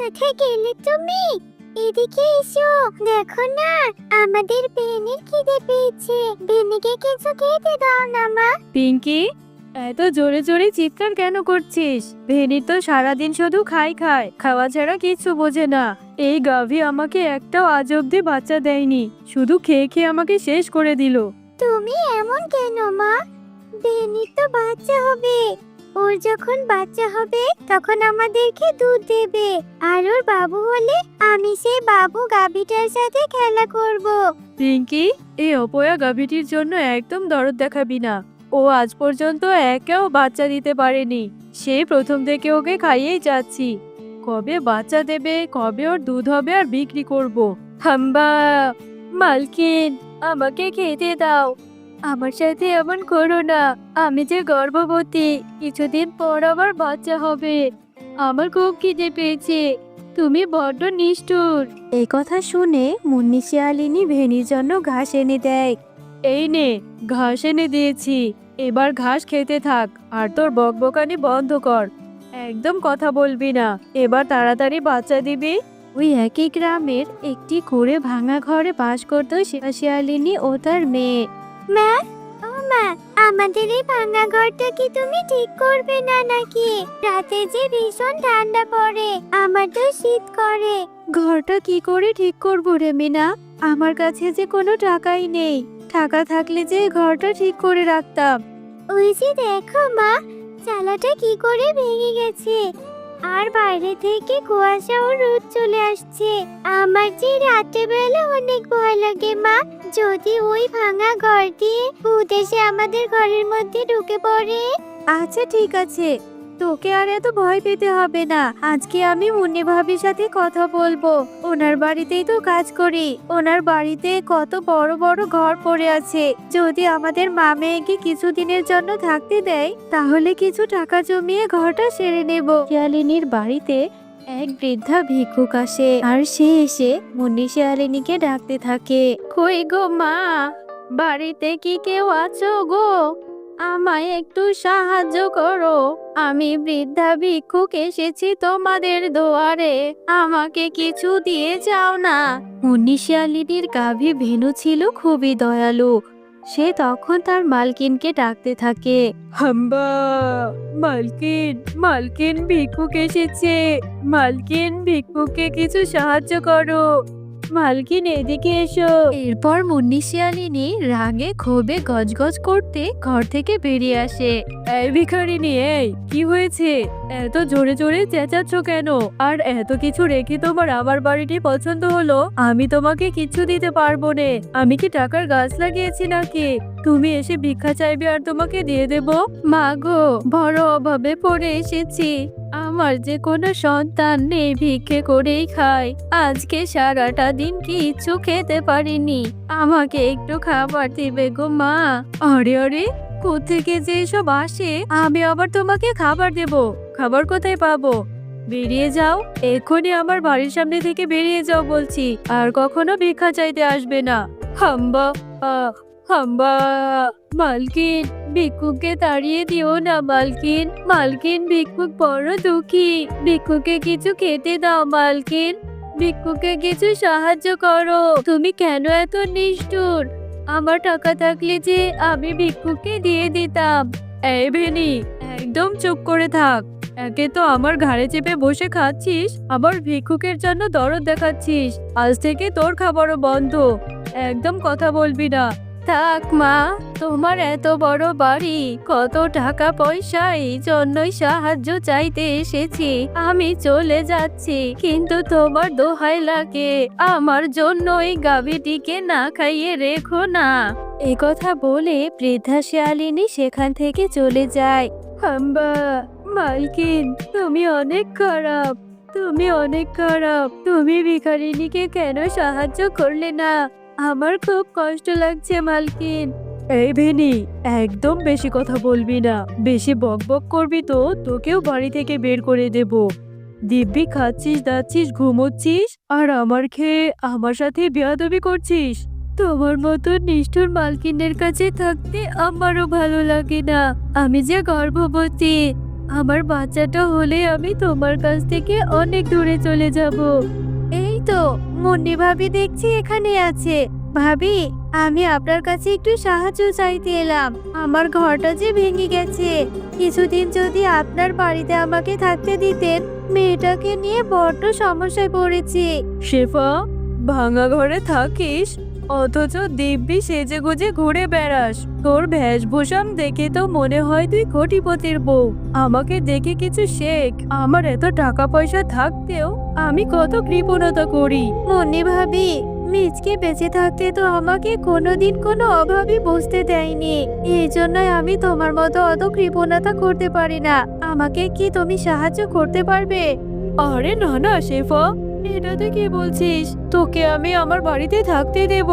কোথায় গেলে তুমি। এদিকে এসো। দেখো না আমাদের বেনির খিদে পেয়েছে। বেনিকে কিছু খেতে দাও না মা। পিঙ্কি এত জোরে জোরে চিৎকার কেন করছিস? ভেনি তো সারাদিন শুধু খাই খায় খাওয়া ছাড়া কিছু বোঝে না। এই গাভি আমাকে একটাও আজ অব্দি বাচ্চা দেয়নি শুধু খেয়ে খেয়ে আমাকে শেষ করে দিল। তুমি এমন কেন মা? বেনির তো বাচ্চা হবে। ওর যখন বাচ্চা হবে, তখন আমাদেরকে দুধ দেবে। আর ওর বাবু হলে আমি সেই বাবু গাভীটার সাথে খেলা করব। পিঙ্কি, এই অপয়া গাভীটির জন্য একদম দরদ দেখাবি না। ও আজ পর্যন্ত একেও বাচ্চা দিতে পারেনি। সে প্রথম থেকে ওকে খাইয়েই যাচ্ছি। কবে বাচ্চা দেবে, কবে ওর দুধ হবে আর বিক্রি করব। হাম্বা, মালকিন, আমাকে খেতে দাও। আমার সাথে এমন করো না। আমি যে গর্ভবতী কিছুদিন পর আবার বাচ্চা হবে। আমার খুব খিদে পেয়েছে। তুমি বড্ড নিষ্ঠুর। এই কথা শুনে মুন্নি শিয়ালিনী ভেনির জন্য ঘাস এনে দেয়। এই নে ঘাস এনে দিয়েছি। এবার ঘাস খেতে থাক আর তোর বকবকানি বন্ধ কর। একদম কথা বলবি না। এবার তাড়াতাড়ি বাচ্চা দিবি। ওই একই গ্রামের একটি কুড়ে ভাঙা ঘরে বাস করতো শিয়া শিয়ালিনী ও তার মেয়ে। মা? ও মা আমাদের এই ভাঙা ঘরটা কি তুমি ঠিক করবে না নাকি? রাতে যে ভীষণ ঠান্ডা পড়ে আমার তো শীত করে। ঘরটা কি করে ঠিক করব রে মিনা? আমার কাছে যে কোনো টাকাই নেই। টাকা থাকলে যে ঘরটা ঠিক করে রাখতাম। ওই যে দেখো মা চালাটা কি করে ভেঙে গেছে। আর বাইরে থেকে কুয়াশা ও রোদ চলে আসছে। আমার যে রাতে বেলা অনেক ভয় লাগে, মা। যদি ওই ভাঙা ঘর দিয়ে ভূত এসে আমাদের ঘরের মধ্যে ঢুকে পড়ে? আচ্ছা ঠিক আছে। তোকে আর এত ভয় পেতে হবে না। আজকে আমি মুন্নি ভাবির সাথে কথা বলব। ওনার বাড়িতেই তো কাজ করি। ওনার বাড়িতে কত বড় বড় ঘর পড়ে আছে। যদি আমাদের মা মেয়েকে কিছুদিনের জন্য থাকতে দেয়, তাহলে কিছু টাকা জমিয়ে ঘরটা সেরে নেব। শিয়ালিনীর বাড়িতে এক বৃদ্ধা ভিক্ষুক আসে। আর সে এসে মুন্নি শিয়ালিনীকে ডাকতে থাকে। কই গো মা, বাড়িতে কি কেউ আছো গো? আমায় একটু সাহায্য করো। আমি বৃদ্ধা ভিক্ষুক এসেছি তোমাদের দুয়ারে। আমাকে কিছু দিয়ে যাও না। মুন্নিশিয়ালিনীর গাভী ভেনু ছিল খুবই দয়ালু। সে তখন তার মালকিনকে ডাকতে থাকে। হাম্বা, মালকিন মালকিন ভিক্ষুক এসেছে। মালকিন ভিক্ষুককে কিছু সাহায্য করো। মালকিন এদিকে এসো। এরপর মুন্নি শিয়ালিনী রাগে ক্ষোভে গজগজ করতে ঘর থেকে বেরিয়ে আসে। এই ভিখারিনী এই কি হয়েছে? এত জোরে জোরে চেঁচাচ্ছ কেন? আর এত কিছু রেখে তোমার আমার বাড়িটি পছন্দ হলো? আমি তোমাকে কিছু দিতে পারব নে। আমি কি টাকার গাছ লাগিয়েছি নাকি? তুমি এসে ভিক্ষা চাইবে আর তোমাকে দিয়ে দেব? মা গো বড় অভাবে পড়ে এসেছি। আমার যে কোনো সন্তান নেই, ভিক্ষে করেই খায়। আজকে সারাটা দিন কিচ্ছু খেতে পারিনি। আমাকে একটু খাবার দিবে গো মা। আরে আরে কোথেকে যে এসব আসে? আমি আবার তোমাকে খাবার দেব। খাবার কোথায় পাবো? বেরিয়ে যাও। এক্ষুনি আমার বাড়ির সামনে থেকে বেরিয়ে যাও বলছি। আর কখনো ভিক্ষা চাইতে আসবে না। হাম্বা হাম্বা, মালকিন, ভিক্ষুককে তাড়িয়ে দিও না, মালকিন। মালকিন, ভিক্ষুক বড় দুঃখী। ভিক্ষুকে কিছু খেতে দাও, মালকিন। ভিক্ষুকে কিছু সাহায্য করো। তুমি কেন এত নিষ্ঠুর? আমার টাকা থাকলে যে আমি ভিক্ষুককে দিয়ে দিতাম। এই ভেনি, একদম চুপ করে থাক। একে তো আমার ঘাড়ে চেপে বসে খাচ্ছিস, আবার ভিক্ষুকের জন্য দরদ দেখাচ্ছিস। আজ থেকে তোর খাবারও বন্ধ। একদম কথা বলবি না। থাক, মা। তোমার এত বড় বাড়ি, কত টাকা পয়সা, এই জন্যই সাহায্য চাইতে এসেছি। আমি চলে যাচ্ছি, কিন্তু তোমার দোহাই লাগে। আমার জন্য এই গাভীটিকে না খাইয়ে রেখো না। এ কথা বলে বৃদ্ধা শিয়ালিনী সেখান থেকে চলে যায়। হাম্বা, মালকিন, তুমি অনেক খারাপ, তুমি অনেক খারাপ। তুমি ভিখারিনীকে কেন সাহায্য করলে না? আমার খুব কষ্ট লাগছে, মালকিন। এই ভেনি, একদম বেশি কথা বলবি না। বেশি বকবক করবি তো, তোকেও বাড়ি থেকে বের করে দেব। দিব্যি খাচ্ছিস, দাচ্ছিস, ঘুমোচ্ছিস, আর আমার খেয়ে আমার সাথে বেয়াদবি করছিস। তোমার মতো নিষ্ঠুর মালকিনের কাছে থাকতে আমারও ভালো লাগে না। আমি যে গর্ভবতী, আমার বাচ্চাটা হলে আমি তোমার কাছ থেকে অনেক দূরে চলে যাব। এই তো মুন্নি ভাবি দেখছি এখানে আছে। ভাবি, আমি আপনার কাছে একটু সাহায্য চাইতে এলাম। আমার ঘরটা যে ভেঙে গেছে। কিছুদিন যদি আপনার বাড়িতে আমাকে থাকতে দিতেন, মেয়েটাকে নিয়ে বড্ড সমস্যায় পড়েছি। শেফা, ভাঙা ঘরে থাকিস? অথচ দিব্যি সেজে গুজে ঘুরে বেড়াস। তোর বেশভূষণ দেখে তো মনে হয় তুই কোটিপতির বউ। আমাকে দেখে কিছু শেখ। আমার এত টাকা পয়সা থাকতেও আমি কত কৃপণতা করি। মনে ভাবি মিজকে বেঁচে থাকতে তো আমাকে কোনোদিন কোনো অভাবই বুঝতে দেয়নি। এই জন্যই আমি তোমার মতো অত কৃপণতা করতে পারি না। আমাকে কি তুমি সাহায্য করতে পারবে? আরে না না শেফা। এটা তুই কি বলছিস? তোকে আমি আমার বাড়িতে থাকতে দেব।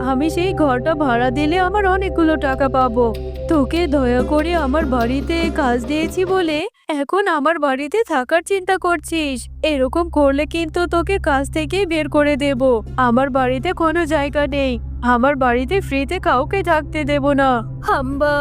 আমি সেই ঘরটা ভাড়া দিলে আমার অনেকগুলো টাকা পাবো। তোকে দয়া করে আমার বাড়িতে কাজ দিয়েছি বলে এখন আমার বাড়িতে থাকার চিন্তা করছিস। এরকম করলে কিন্তু তোকে কাজ থেকে বের করে দেব। আমার বাড়িতে কোনো জায়গা নেই। আমার বাড়িতে ফ্রিতে কাউকে থাকতে দেব না। হাম্বা,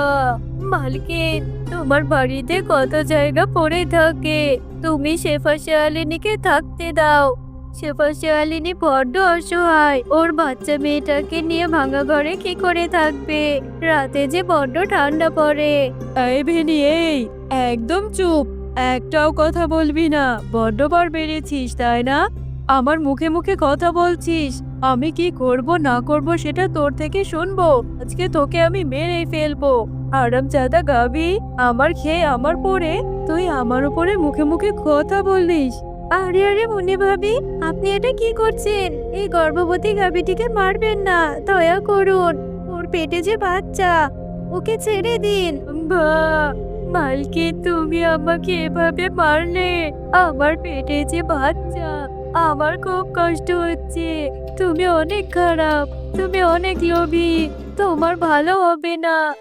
মালকিন, তোমার বাড়িতে কত জায়গা পড়ে থাকে? তুমি শেফা শেয়ালিনীকে থাকতে দাও। শেফা শেয়ালিনী বড্ড অসহায়। ওর বাচ্চা মেয়েটাকে নিয়ে ভাঙা ঘরে কি করে থাকবে? রাতে যে বড্ড ঠান্ডা পড়ে। এই ভেনি, এই, একদম চুপ। একটাও কথা বলবি না। বড্ড বার বেড়েছিস, তাই না? আমার মুখে মুখে কথা বলছিস। আমি কি করব, না করব সেটা তোর থেকে শুনব। আজকে তোকে আমি মেরে ফেলব। আরাম জাদা গাবি, আমার খেয়ে আমার পরে তুই আমার উপরে মুখে মুখে কথা বললিস আরে আরে মনে ভাবি, আপনি এটা কি করছেন? এই গর্ভবতী গাভীটিকে মারবেন না, দয়া করুন। ওর পেটে যে বাচ্চা, ওকে ছেড়ে দিন। বা, মালকি, তুমি আমাকে এভাবে মারলে, আমার পেটে যে বাচ্চা। আমার খুব কষ্ট হচ্ছে। তুমি অনেক খারাপ, তুমি অনেক লোভী, তোমার ভালো হবে না।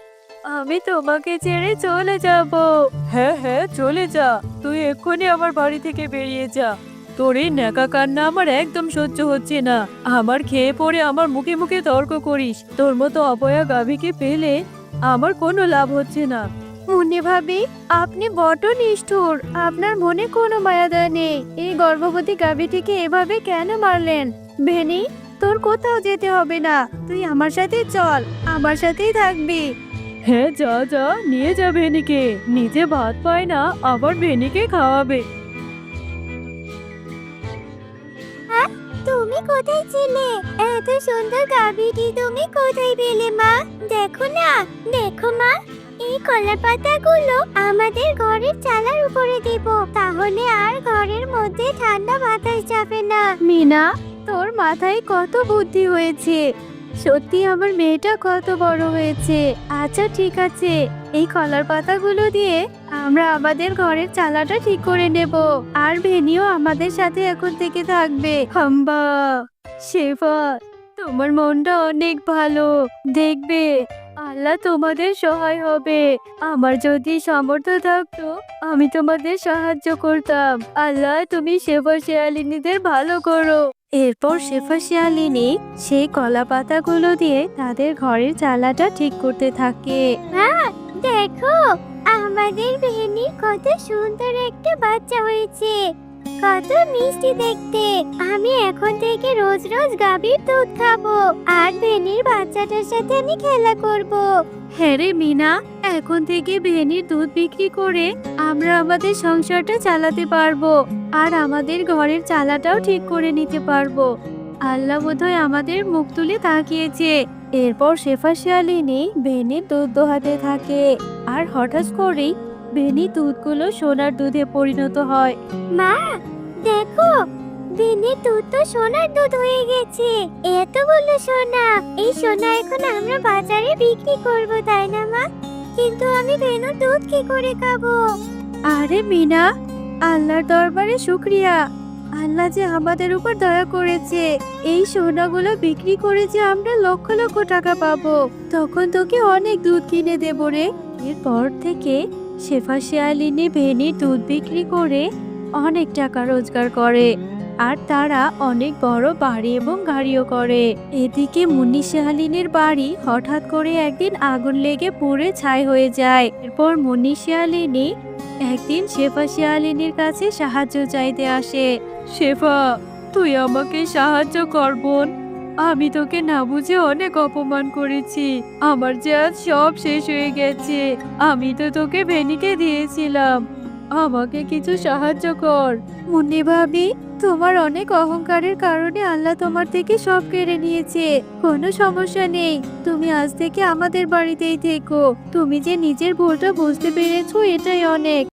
আমি তোমাকে ছেড়ে চলে যাব। হ্যাঁ হ্যাঁ চলে যা। তুই এক্ষুনি আমার বাড়ি থেকে বেরিয়ে যা। তোর এই ন্যাকা কান্না আমার একদম সহ্য হচ্ছে না। আমার খেয়ে পড়ে আমার মুখে মুখে তর্ক করিস। তোর মতো অপয়া গাভীকে পেলে আমার কোনো লাভ হচ্ছে না। মনে ভাবি আপনি বড় নিষ্ঠুর। আপনার মনে কোনো মায়াদয় নেই। এই গর্ভবতী গাভীটিকে এভাবে কেন মারলেন? ভেনি তোর কোথাও যেতে হবে না। তুই আমার সাথে চল আমার সাথেই থাকবি। হ্যাঁ যা যা নিয়ে যা ভেনিকে। নিজে ভাত পায় না আবার ভেনিকে খাওয়াবে। তুমি কোথায় ছিলে? এত সুন্দর গাভীটি তুমি কোথায় পেলে মা? দেখো না দেখো মা। এই কলার পাতাগুলো আমাদের ঘরের চালার উপরে দেব। তাহলে আর ঘরের মধ্যে ঠান্ডা বাতাস যাবে না। মিনা, তোর মাথায় কত বুদ্ধি হয়েছে। সত্যি আমার মেয়েটা কত বড় হয়েছে। আচ্ছা ঠিক আছে। এই কলার পাতাগুলো দিয়ে আমরা আমাদের ঘরের চালাটা ঠিক করে নেব। আর ভেনিও আমাদের সাথে এখন থেকে থাকবে। হাম্বা, শেফা, তোমার মনটা অনেক ভালো। দেখবে আল্লাহ তোমাদের সহায় হবে। আমার যদি সামর্থ্য থাকতো, আমি তোমাদের সাহায্য করতাম। আল্লাহ, তুমি শেফা শেয়ালিনীদের ভালো করো। এরপর শেফা শিয়ালিনী সেই কলা পাতাগুলো দিয়ে তাদের ঘরের চালাটা ঠিক করতে থাকে। দেখো, আমাদের ভেনির কত সুন্দর একটা বাচ্চা হয়েছে। কত মিষ্টি দেখতে। আমি এখন থেকে রোজ রোজ গাভীর দুধ খাব আর ভেনির বাচ্চাটার সাথে আমি খেলা করব। হ্যাঁ রে মিনা, এখন থেকে ভেনির দুধ বিক্রি করে আমরা আমাদের সংসারটা চালাতে পারব আর আমাদের ঘরের চালাটাও ঠিক করে নিতে পারব। আল্লাহ বোধহয় আমাদের মুখ তুলে তাকিয়েছে। এরপর শেফা শিয়ালিনী ভেনির দুধ দোহাতে থাকে। আর হঠাৎ করেই ভেনি দুধগুলো সোনার দুধে পরিণত হয়। মা দেখো ভেনির দুধ তো সোনার দুধ হয়ে গেছে। এতগুলো সোনা এই সোনা এখন আমরা বাজারে বিক্রি করব তাই না মা? কিন্তু আমি ভেনুর দুধ কি করে খাব? আরে মিনা আল্লাহর দরবারে শুক্রিয়া। আল্লাহ যে আমাদের উপর দয়া করেছে এই সোনাগুলো বিক্রি করে যে আমরা লক্ষ লক্ষ টাকা পাবো। তখন তোকে অনেক দুধ কিনে দেব রে। এরপর থেকে শেফা শিয়ালিনী ভেনির দুধ বিক্রি করে অনেক টাকা রোজগার করে আর তারা অনেক বড় বাড়ি এবং গাড়িও করে। এদিকে মুন্নি শিয়ালিনীর বাড়ি হঠাৎ করে একদিন আগুন লেগে পুড়ে ছাই হয়ে যায়। এরপর মুন্নি শিয়ালিনী একদিন শেফা শিয়ালিনীর কাছে সাহায্য চাইতে আসে। শেফা, তুই আমাকে সাহায্য কর, বোন। আমি তোকে না বুঝে অনেক অপমান করেছি। আমার যে আজ সব শেষ হয়ে গেছে। আমি তো তোকে ভেনিকে দিয়েছিলাম। আমাকে কিছু সাহায্য কর। মুন্নি ভাবি, তোমার অনেক অহংকারের কারণে আল্লাহ তোমার থেকে সব কেড়ে নিয়েছে। কোনো সমস্যা নেই। তুমি আজ থেকে আমাদের বাড়িতেই থেকো। তুমি যে নিজের ভুলটা বুঝতে পেরেছ, এটাই অনেক।